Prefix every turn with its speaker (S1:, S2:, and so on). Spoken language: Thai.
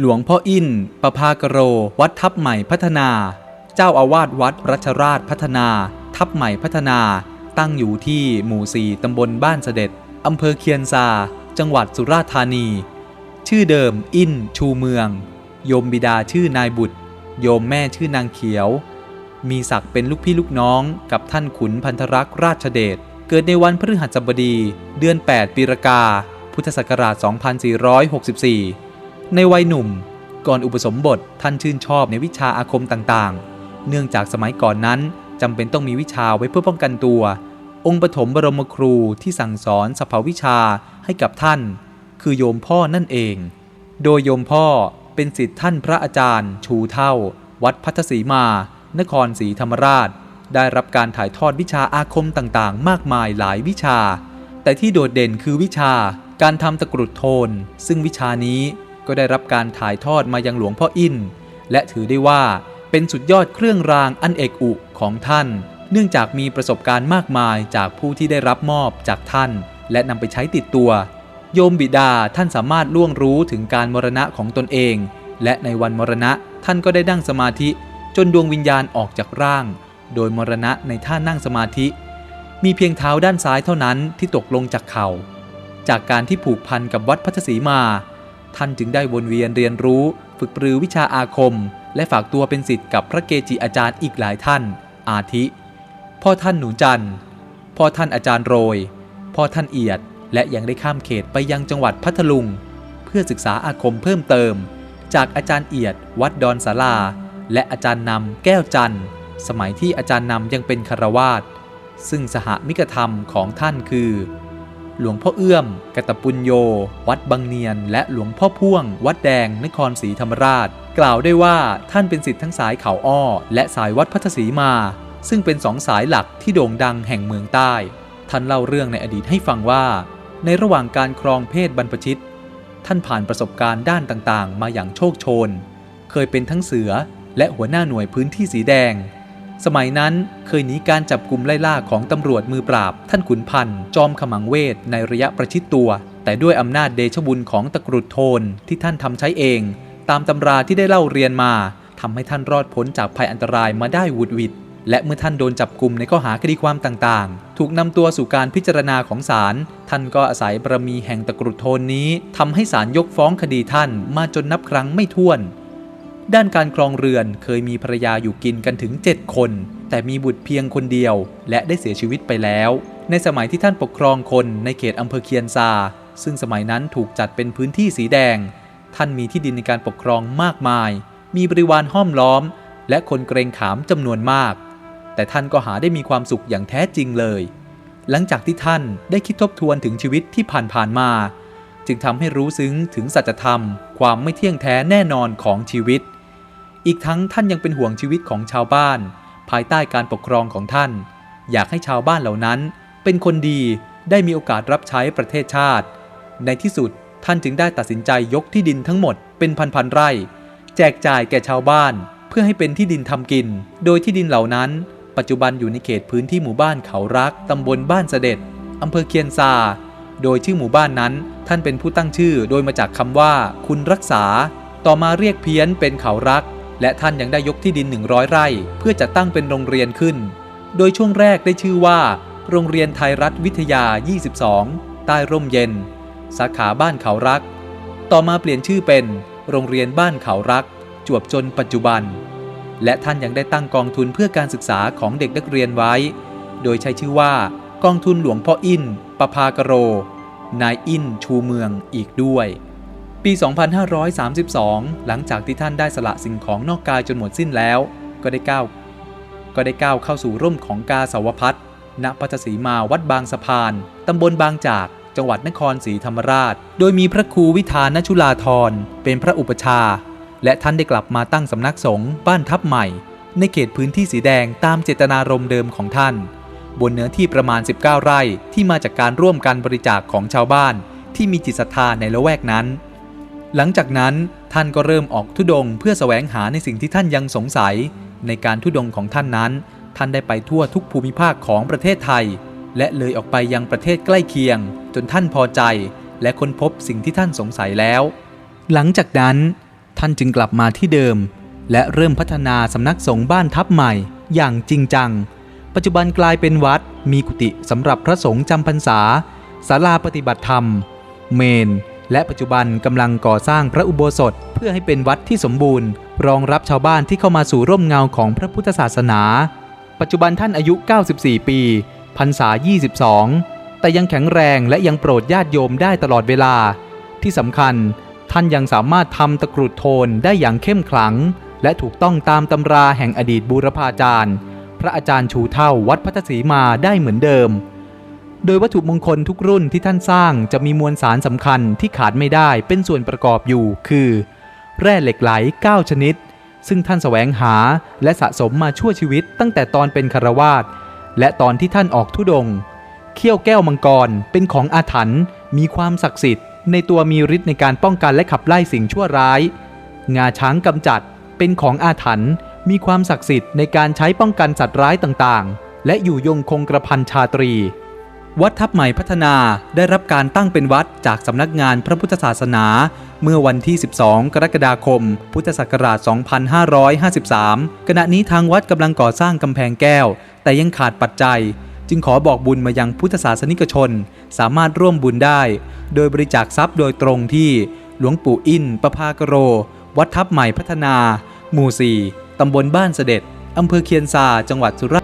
S1: หลวงพ่ออินประภากโร วัดทับใหม่พัฒนา เจ้าอาวาสวัดรัชราชพัฒนา ทับใหม่พัฒนา ตั้งอยู่ที่หมู่สี่ตำบลบ้านเสด็จอำเภอเคียนซา จังหวัดสุราษฎร์ธานี ชื่อเดิมอินชูเมือง โยมบิดาชื่อนายบุตร โยมแม่ชื่อนางเขียว มีศักดิ์เป็นลูกพี่ลูกน้องกับท่านขุนพันธรักษ์ราชเดช เกิดในวันพฤหัสบดี เดือน 8 ปีรกา พุทธศักราช 2464 ในวัยหนุ่ม ก่อนอุปสมบทท่านชื่นชอบในวิชาอาคมต่างๆ เนื่องจากสมัยก่อนนั้นจำเป็นต้องมีวิชาไว้เพื่อป้องกันตัว องค์ปฐมบรมครูที่สั่งสอนสภาวิชาให้กับท่าน คือโยมพ่อนั่นเอง โดยโยมพ่อเป็นสิทธิท่านพระอาจารย์ ชูเท่า วัดพัทธสีมา นครศรีธรรมราช ได้รับการถ่ายทอดวิชาอาคมต่างๆ มากมายหลายวิชา แต่ที่โดดเด่นคือวิชาการทำตะกรุดโทน ซึ่งวิชานี้ ก็ได้รับการถ่ายทอดมายังหลวงพ่ออิน และถือได้ว่าเป็นสุดยอดเครื่องรางอันเอกอุของท่าน เนื่องจากมีประสบการณ์มากมายจากผู้ที่ได้รับมอบจากท่าน และนำไปใช้ติดตัว โยมบิดาท่านสามารถล่วงรู้ถึงการมรณะของตนเอง และในวันมรณะท่านก็ได้นั่งสมาธิ จนดวงวิญญาณออกจากร่าง โดยมรณะในท่านั่งสมาธิ มีเพียงเท้าด้านซ้ายเท่านั้นที่ตกลงจากเขา่าจากการที่ผูกพันกับวัดพัทศรีมา ท่านจึงได้วนเวียนเรียนรู้ ฝึกปรือวิชาอาคม และฝากตัวเป็นศิษย์กับพระเกจิอาจารย์อีกหลายท่าน อาทิ พ่อท่านหนูจันทร์พ่อท่านอาจารย์โรย พ่อท่านเอียด และยังได้ข้ามเขตไปยังจังหวัดพัทลุง เพื่อศึกษาอาคมเพิ่มเติม จากอาจารย์เอียด วัดดอนสาลา และอาจารย์นำแก้วจันทร์สมัยที่อาจารย์นำยังเป็นคารวาสซึ่งสหมิกธรรมของท่านคือ หลวงพ่อเอื้อม กตปุญโย วัดบางเนียน และหลวงพ่อพ่วง วัดแดง นครศรีธรรมราช กล่าวได้ว่าท่านเป็นสิทธิ์ทั้งสายเขาอ้อ และสายวัดพัทศรีมา ซึ่งเป็นสองสายหลักที่โด่งดังแห่งเมืองใต้ ท่านเล่าเรื่องในอดีตให้ฟังว่า ในระหว่างการครองเพศบรรพชิต ท่านผ่านประสบการณ์ด้านต่างๆ มาอย่างโชคโชน เคยเป็นทั้งเสือและหัวหน้าหน่วยพื้นที่สีแดง สมัยนั้นเคยหนีการจับกลุ่มไล่ล่าของตำรวจมือปราบ ท่านขุนพันธ์จอมขมังเวทในระยะประชิดตัว แต่ด้วยอำนาจเดชบุญของตะกรุดโทนที่ท่านทำใช้เอง ตามตำราที่ได้เล่าเรียนมาทำให้ท่านรอดพ้นจากภัยอันตรายมาได้หวุดหวิดและเมื่อท่านโดนจับกลุ่มในข้อหาคดีความต่างๆ ถูกนำตัวสู่การพิจารณาของศาล ท่านก็อาศัยบารมีแห่งตะกรุดโทนนี้ทำให้ศาลยกฟ้องคดีท่านมาจนนับครั้งไม่ถ้วน ด้านการครองเรือนเคยมีภรรยาอยู่กินกันถึง 7 คน แต่มีบุตรเพียงคนเดียว และได้เสียชีวิตไปแล้ว ในสมัยที่ท่านปกครองคนในเขตอำเภอเคียนซา ซึ่งสมัยนั้นถูกจัดเป็นพื้นที่สีแดง ท่านมีที่ดินในการปกครองมากมาย มีบริวารห้อมล้อม และคนเกรงขามจำนวนมาก แต่ท่านก็หาได้มีความสุขอย่างแท้จริงเลย หลังจากที่ท่านได้คิดทบทวนถึงชีวิตที่ผ่านๆมา จึงทำให้รู้ซึ้งถึงสัจธรรม ความไม่เที่ยงแท้แน่นอนของชีวิต อีกทั้งท่านยังเป็นห่วงชีวิตของชาวบ้าน ภายใต้การปกครองของท่าน อยากให้ชาวบ้านเหล่านั้น เป็นคนดีได้มีโอกาสรับใช้ประเทศชาติ ในที่สุดท่านจึงได้ตัดสินใจยกที่ดินทั้งหมดเป็นพันๆไร่ แจกจ่ายแก่ชาวบ้าน เพื่อให้เป็นที่ดินทำกิน โดยที่ดินเหล่านั้น ปัจจุบันอยู่ในเขตพื้นที่หมู่บ้านเขารักตำบลบ้านเสด็จอำเภอเคียนซา โดยชื่อหมู่บ้านนั้นท่านเป็นผู้ตั้งชื่อโดยมาจากคำว่า คุณรักษา ต่อมาเรียกเพี้ยนเป็นเขารัก และท่านยังได้ยกที่ดิน 100 ไร่ เพื่อจะตั้งเป็นโรงเรียนขึ้น โดยช่วงแรกได้ชื่อว่า โรงเรียนไทยรัฐวิทยา 22 ใต้ร่มเย็น สาขาบ้านเขารัก ต่อมาเปลี่ยนชื่อเป็น โรงเรียนบ้านเขารัก จวบจนปัจจุบัน และท่านยังได้ตั้งกองทุนเพื่อการศึกษาของเด็กนักเรียนไว้ โดยใช้ชื่อว่ากองทุนหลวงพ่ออินประภากโร นายอินชูเมืองอีกด้วย ปี 2532 หลังจากที่ท่านได้สละสิ่งของนอกกายจนหมดสิ้นแล้ว ก็ได้ก้าวก็ได้ก้าวเข้าสู่ร่มของกาสาวพัฒณพัทสีมาวัดบางสะพาน ตำบลบางจาก จังหวัดนครศรีธรรมราช โดยมีพระครูวิธานชุลาธรเป็นพระอุปชา และท่านได้กลับมาตั้งสำนักสงฆ์บ้านทับใหม่ ในเขตพื้นที่สีแดงตามเจตนารมณ์เดิมของท่าน บนเนื้อที่ประมาณ 19 ไร่ที่มาจากการร่วมกันบริจาคของชาวบ้าน ที่มีจิตศรัทธาในละแวกนั้น หลังจากนั้นท่านก็เริ่มออกทุดงเพื่อแสวงหาในสิ่งที่ท่านยังสงสัย ในการทุดงของท่านนั้น ท่านได้ไปทั่วทุกภูมิภาคของประเทศไทย และเลยออกไปยังประเทศใกล้เคียง จนท่านพอใจ และค้นพบสิ่งที่ท่านสงสัยแล้ว หลังจากนั้น ท่านจึงกลับมาที่เดิม และเริ่มพัฒนาสำนักสงฆ์บ้านทับใหม่ อย่างจริงจัง ปัจจุบันกลายเป็นวัด มีกุฏิสำหรับพระสงฆ์จำพรรษาศาลาปฏิบัติธรรม เมน และปัจจุบันกำลังก่อสร้างพระอุโบสถเพื่อให้เป็นวัดที่สมบูรณ์ รองรับชาวบ้านที่เข้ามาสู่ร่มเงาของพระพุทธศาสนา ปัจจุบันท่านอายุ 94 ปีพรรษา 22 แต่ยังแข็งแรงและยังโปรดญาติโยมได้ตลอดเวลา ที่สำคัญท่านยังสามารถทำตะกรุดโทนได้อย่างเข้มขลัง และถูกต้องตามตำราแห่งอดีตบูรพาจารย์ พระอาจารย์ชูเท่าวัดพัทศรีมาได้เหมือนเดิม โดยวัตถุมงคลทุกรุ่นที่ท่านสร้างจะมีมวลสารสำคัญที่ขาดไม่ได้เป็นส่วนประกอบอยู่ คือ แร่เหล็กไหล 9 ชนิด ซึ่งท่านแสวงหาและสะสมมาชั่วชีวิตตั้งแต่ตอนเป็นคารวาสและตอนที่ท่านออกทุดง เขี้ยวแก้วมังกรเป็นของอาถรรพ์มีความศักดิ์สิทธิ์ ในตัวมีฤทธิ์ในการป้องกันและขับไล่สิ่งชั่วร้าย งาช้างกำจัดเป็นของอาถรรพ์มีความศักดิ์สิทธิ์ในการใช้ป้องกันสัตว์ร้ายต่างๆ และอยู่ยงคงกระพันชาตรี วัดทับใหม่พัฒนาได้รับการตั้งเป็นวัดจากสำนักงานพระพุทธศาสนา เมื่อวันที่ 12 กรกฎาคม พุทธศักราช 2553 ขณะนี้ทางวัดกำลังก่อสร้างกำแพงแก้ว แต่ยังขาดปัจจัย จึงขอบอกบุญมายังพุทธศาสนิกชน สามารถร่วมบุญได้ โดยบริจาคทรัพย์โดยตรงที่หลวงปู่อินประภากโร วัดทับใหม่พัฒนา หมู่ 4 ตำบลบ้านเสด็จอำเภอเคียนซาจังหวัดสุราษฎร์